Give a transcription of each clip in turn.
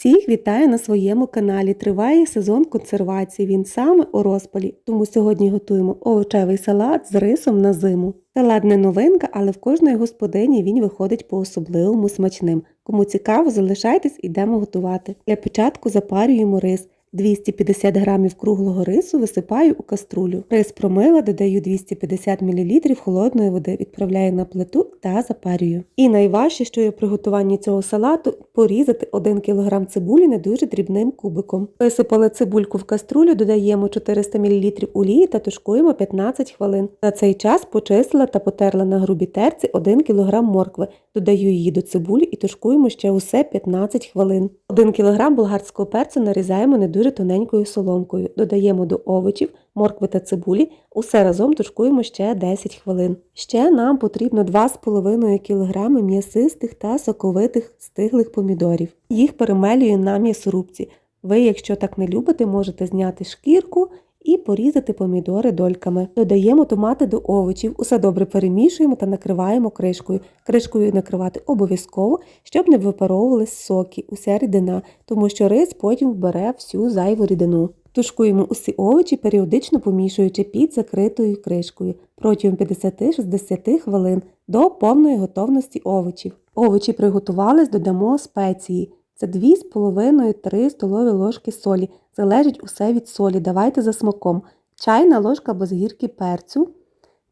Всіх вітаю на своєму каналі. Триває сезон консервації. Він саме у розпалі. Тому сьогодні готуємо овочевий салат з рисом на зиму. Салат не новинка, але в кожної господині він виходить по-особливому смачним. Кому цікаво, залишайтесь, ідемо готувати. Для початку запарюємо рис. 250 грамів круглого рису висипаю у каструлю. Рис промила, додаю 250 мл холодної води, відправляю на плиту та запарюю. І найважче, що є в приготуванні цього салату, порізати 1 кг цибулі не дуже дрібним кубиком. Висипали цибульку в каструлю, додаємо 400 мл олії та тушкуємо 15 хвилин. За цей час почистила та потерла на грубій терці 1 кг моркви. Додаю її до цибулі і тушкуємо ще усе 15 хвилин. 1 кг болгарського перцю нарізаємо не дуже тоненькою соломкою. Додаємо до овочів, моркви та цибулі, усе разом тушкуємо ще 10 хвилин. Ще нам потрібно 2,5 кг м'ясистих та соковитих стиглих помідорів. Їх перемелюю на м'ясорубці. Ви, якщо так не любите, можете зняти шкірку і порізати помідори дольками. Додаємо томати до овочів, усе добре перемішуємо та накриваємо кришкою. Кришкою накривати обов'язково, щоб не випаровувались соки, уся рідина, тому що рис потім вбере всю зайву рідину. Тушкуємо усі овочі, періодично помішуючи під закритою кришкою протягом 50-60 хвилин до повної готовності овочів. Овочі приготувались, додамо спеції. Це 2,5-3 столові ложки солі. Залежить усе від солі. Давайте за смаком. Чайна ложка без гірки перцю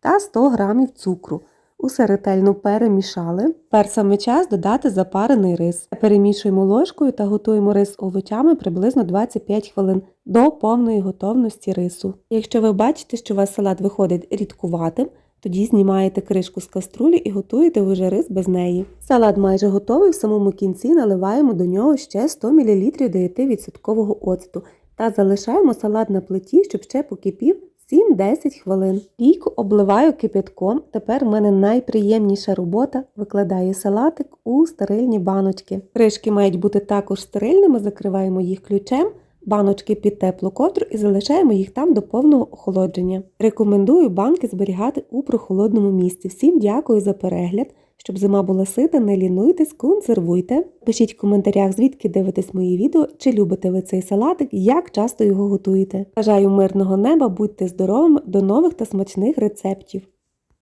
та 100 г цукру. Усе ретельно перемішали. Тепер саме час додати запарений рис. Перемішуємо ложкою та готуємо рис овочами приблизно 25 хвилин до повної готовності рису. Якщо ви бачите, що у вас салат виходить рідкуватим, тоді знімаєте кришку з каструлі і готуєте вже рис без неї. Салат майже готовий, в самому кінці наливаємо до нього ще 100 мл 9% оцту та залишаємо салат на плиті, щоб ще покипів 7-10 хвилин. Лійку обливаю кипятком. Тепер в мене найприємніша робота викладаю салатик у стерильні баночки. Кришки мають бути також стерильними, закриваємо їх ключем. Баночки під теплу ковдру і залишаємо їх там до повного охолодження. Рекомендую банки зберігати у прохолодному місці. Всім дякую за перегляд. Щоб зима була сита, не лінуйтесь, консервуйте. Пишіть в коментарях, звідки дивитесь мої відео, чи любите ви цей салатик, як часто його готуєте. Бажаю мирного неба, будьте здоровими, до нових та смачних рецептів!